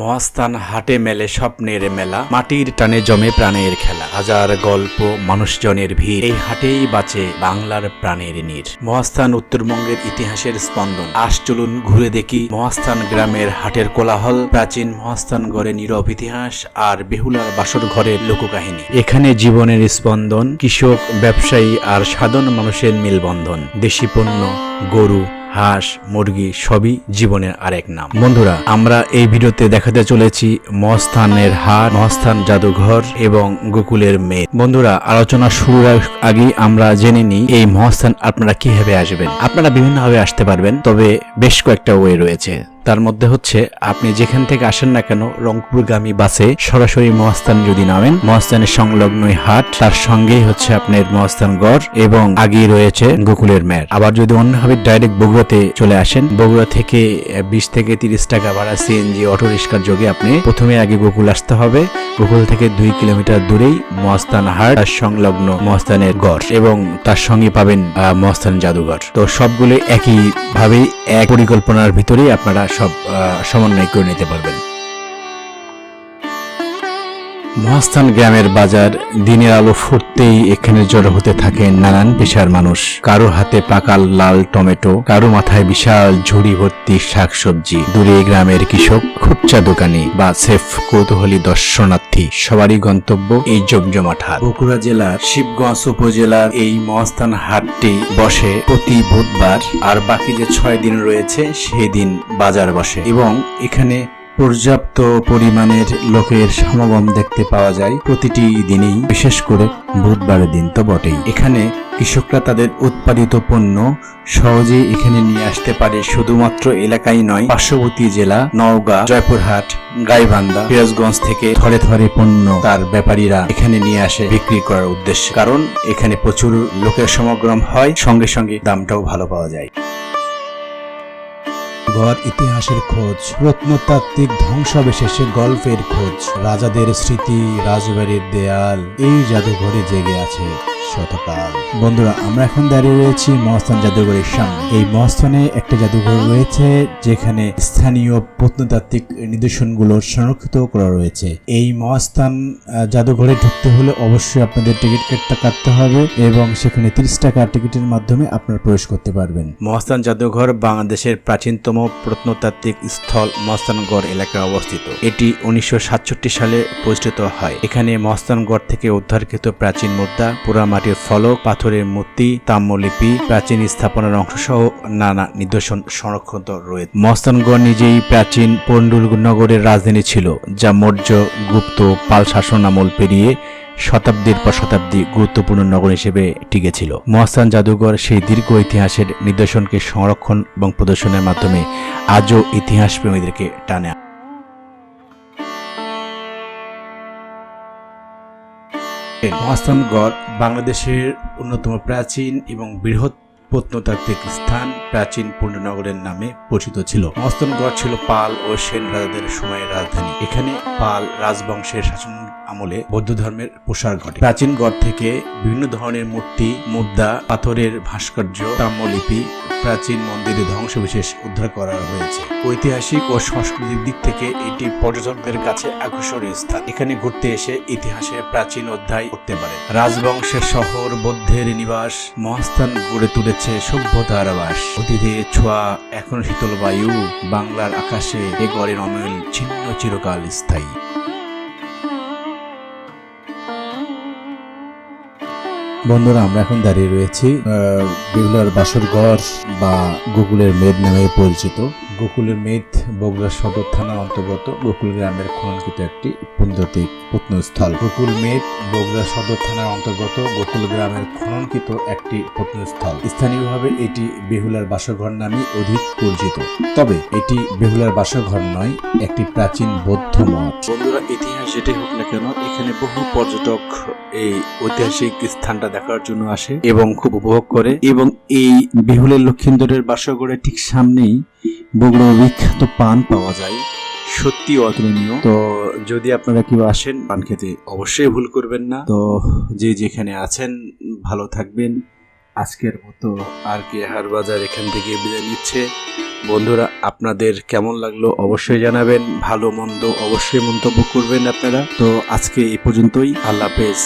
মহাস্থান হাটে মেলে স্বপ্নের মেলা, মাটির টানে জমে প্রাণের খেলা। হাজার গল্প, মানুষজনের ভিড়, এই হাটেই বাঁচে বাংলার প্রাণের নীর। মহাস্থান উত্তরবঙ্গের ইতিহাসের স্পন্দন। আস চলুন ঘুরে দেখি মহাস্থান গ্রামের হাটের কোলাহল। প্রাচীন মহাস্থান গড়ে নীরব ইতিহাস আর বেহুলার বাসর ঘরের লোককাহিনী। এখানে জীবনের স্পন্দন, কৃষক, ব্যবসায়ী আর সাধারণ মানুষের মেলবন্ধন। দেশি পণ্য, গরু হাঁস, মুরগি সবই জীবনের আরেক নাম। বন্ধুরা, আমরা এই ভিডিওতে দেখাতে চলেছি মহাস্থানের হাট মহাস্থান জাদুঘর এবং গোকুলের মেয়ে বন্ধুরা, আলোচনা শুরুর আগে আমরা জেনে নিই, এই মহস্থান আপনারা কীভাবে আসবেন? আপনারা বিভিন্নভাবে আসতে পারবেন, তবে বেশ কয়েকটা ওয়ে রয়েছে। তার মধ্যে হচ্ছে, আপনি যেখান থেকে আসেন না কেন, রংপুরগামী বাসে সরাসরি মহাস্থান যদি নামেন, মহাস্থানের সংলগ্নই হাট, তার সঙ্গেই হচ্ছে আপনার মহাস্থান গড় এবং আগেই রয়েছে গোকুলের মের। আবার যদি অন্যভাবে ডাইরেক্ট বগুড়াতে চলে আসেন, বগুড়া থেকে বিশ থেকে তিরিশ টাকা ভাড়া সিএনজি অটো রিক্সার যোগে আপনি প্রথমে আগে গোকুল আসতে হবে। গোকুল থেকে দুই কিলোমিটার দূরেই মহাস্থান হাট আর সংলগ্ন মহাস্থানের গড় এবং তার সঙ্গে পাবেন মহাস্থান জাদুঘর। তো সবগুলো একই ভাবেই এক পরিকল্পনার ভিতরেই আপনারা সব সমন্বয় করে নিতে পারবেন। মহাস্থান গ্রামের বাজার দিনের আলো ফুটতেই এখানে জড়ো হতে থাকে নানান পেশার মানুষ। কারও হাতে পাকাল লাল টমেটো, কারও মাথায় বিশাল ঝুড়ি ভর্তি শাকসবজি। দূরে গ্রামের কৃষক খুচরা দোকানি বা সেফ কৌতূহলী দর্শনার্থী। সবারই গন্তব্য এই জমজমাট হাট। বগুড়া জেলার শিবগঞ্জ উপজেলার এই মহাস্থান হাটটি বসে প্রতি বুধবার, আর বাকি যে ছয় দিন রয়েছে সেই দিন বাজার বসে। এবং এখানে পর্যাপ্ত পরিমাণের লোকের সমাগম দেখতে পাওয়া যায় প্রতিটি দিনেই, বিশেষ করে বুধবারের দিন তো বটেই। এখানে কৃষকরা তাদের উৎপাদিত পণ্য সহজেই এখানে নিয়ে আসতে পারে, শুধুমাত্র এলাকায় নয়, পার্শ্ববর্তী জেলা, নওগাঁ, জয়পুরহাট, গাইবান্ধা, সিরাজগঞ্জ থেকে থরে থরে পণ্য তার ব্যাপারীরা এখানে নিয়ে আসে বিক্রি করার উদ্দেশ্যে। কারণ এখানে প্রচুর লোকের সমাগম হয়, সঙ্গে সঙ্গে দামটাও ভালো পাওয়া যায়। ঘর ইতিহাসের খোঁজ প্রত্নতাত্ত্বিক ধ্বংসাবশেষে গল্পের খোঁজ, রাজাদের স্মৃতি, রাজবাড়ির দেয়াল, এই জাদুঘরে জেগে আছে। শতকাল। বন্ধুরা, আমরা এখন দাঁড়িয়ে রয়েছি মহাস্থান জাদুঘরের সামনে। এই মহাস্থানে একটা জাদুঘর রয়েছে, যেখানে স্থানীয় প্রত্নতাত্ত্বিক নিদর্শনগুলো সংরক্ষিত করা রয়েছে। এই মহাস্থান জাদুঘরে ঢুকতে হলে অবশ্যই আপনাদের টিকিট কাটতে কাটতে হবে এবং সেখানে তিরিশ টাকা টিকিটের মাধ্যমে আপনারা প্রবেশ করতে পারবেন। মহাস্থান জাদুঘর বাংলাদেশের প্রাচীনতম প্রত্নতাত্ত্বিক স্থল মহাস্থানগড় এলাকায় অবস্থিত। এটি উনিশশো সাতষট্টি সালে প্রতিষ্ঠিত হয়। এখানে মহাস্থানগড় থেকে উদ্ধারকৃত প্রাচীন মুদ্রা পোড়ামাটির ফলক, পাথরের মূর্তি, তাম্রলিপি, প্রাচীন স্থাপনার অংশ সহ নানা নিদর্শন সংরক্ষিত রয়েছে। মহাস্থানগড় নিজেই প্রাচীন পণ্ডুল নগরের রাজধানী ছিল, যা মৌর্য গুপ্ত পাল শাসন আমল পেরিয়ে শতাব্দীর পর শতাব্দী গুরুত্বপূর্ণ নগর হিসেবে টিকেছিল। মহাস্থান জাদুঘর সেই দীর্ঘ ইতিহাসের নিদর্শনকে সংরক্ষণ এবং প্রদর্শনের মাধ্যমে আজও ইতিহাস প্রেমীদেরকে টানে। আনে। মহাস্থানগড় বাংলাদেশের অন্যতম প্রাচীন এবং বৃহৎ প্রত্নতাত্ত্বিক স্থান প্রাচীন পূর্ণনগরের নামে পরিচিত ছিল। মহাস্থানগড় ছিল পাল ও সেন রাজাদের সময়ের রাজধানী। এখানে পাল রাজবংশের শাসন আমলে বৌদ্ধ ধর্মের প্রসার ঘটে। প্রাচীন গড় থেকে বিভিন্ন ধরনের মূর্তি, মুদ্রা, পাথরের ভাস্কর্য, তাম্রলিপি, প্রাচীন মন্দিরের ধ্বংসবিশেষ উদ্ধার করা হয়েছে। ঐতিহাসিক ও সাংস্কৃতিক দিক থেকে এটি পর্যটকদের কাছে আকর্ষণীয় স্থান। এখানে ঘুরতে এসে ইতিহাসের প্রাচীন অধ্যায় করতে পারে রাজবংশের শহর, বৌদ্ধের নিবাস, মহাস্থান গড়ে তুলেছে সভ্যতার বাস অতীতের ছোঁয়া, এখন শীতল বায়ু, বাংলার আকাশে এ গড়ের অমিল, ছিন্ন চিরকাল স্থায়ী। বন্ধুরা, আমরা এখন দাঁড়িয়ে রয়েছি বেহুলার বাসর ঘর বা গুগলের মেদ নামে পরিচিত। গোকুলের মেদ, বগুড়া সদর থানার অন্তর্গত গোকুল গ্রামের খননকৃত একটি পুণ্যতিক প্রত্নস্থল গোকুল মেদ, বগুড়া সদর থানার অন্তর্গত গোকুল গ্রামের খননকৃত একটি প্রত্নস্থল স্থানীয়ভাবে এটি বেহুলার বাসঘর নামে অধিক পরিচিত। তবে এটি বেহুলার বাসঘর নয়, একটি প্রাচীন বৌদ্ধ মঠ। বন্ধুরা, ইতিহাস যেটাই হোক না কেন, এখানে বহু পর্যটক এই ঐতিহাসিক স্থানটা দেখার জন্য আসে এবং খুব উপভোগ করে। এবং এই বিহুলের লক্ষিন্দরের বাসগড়ের ঠিক সামনেই বগুড়ার বিখ্যাত পান পাওয়া যায়। সত্যি অতুলনীয়। তো যদি আপনারা কেউ আসেন পান খেতে অবশ্যই ভুল করবেন না। তো যে যেখানে আছেন ভালো থাকবেন। আজকের মতো আর কে হার বাজার এখান থেকে বিদায় নিচ্ছে। বন্ধুরা আপনাদের কেমন লাগল অবশ্যই জানাবেন। ভালো মন্দ অবশ্যই মন্তব্য করবেন আপনারা। তো আজকে এই পর্যন্তই। আল্লাহ হাফেজ।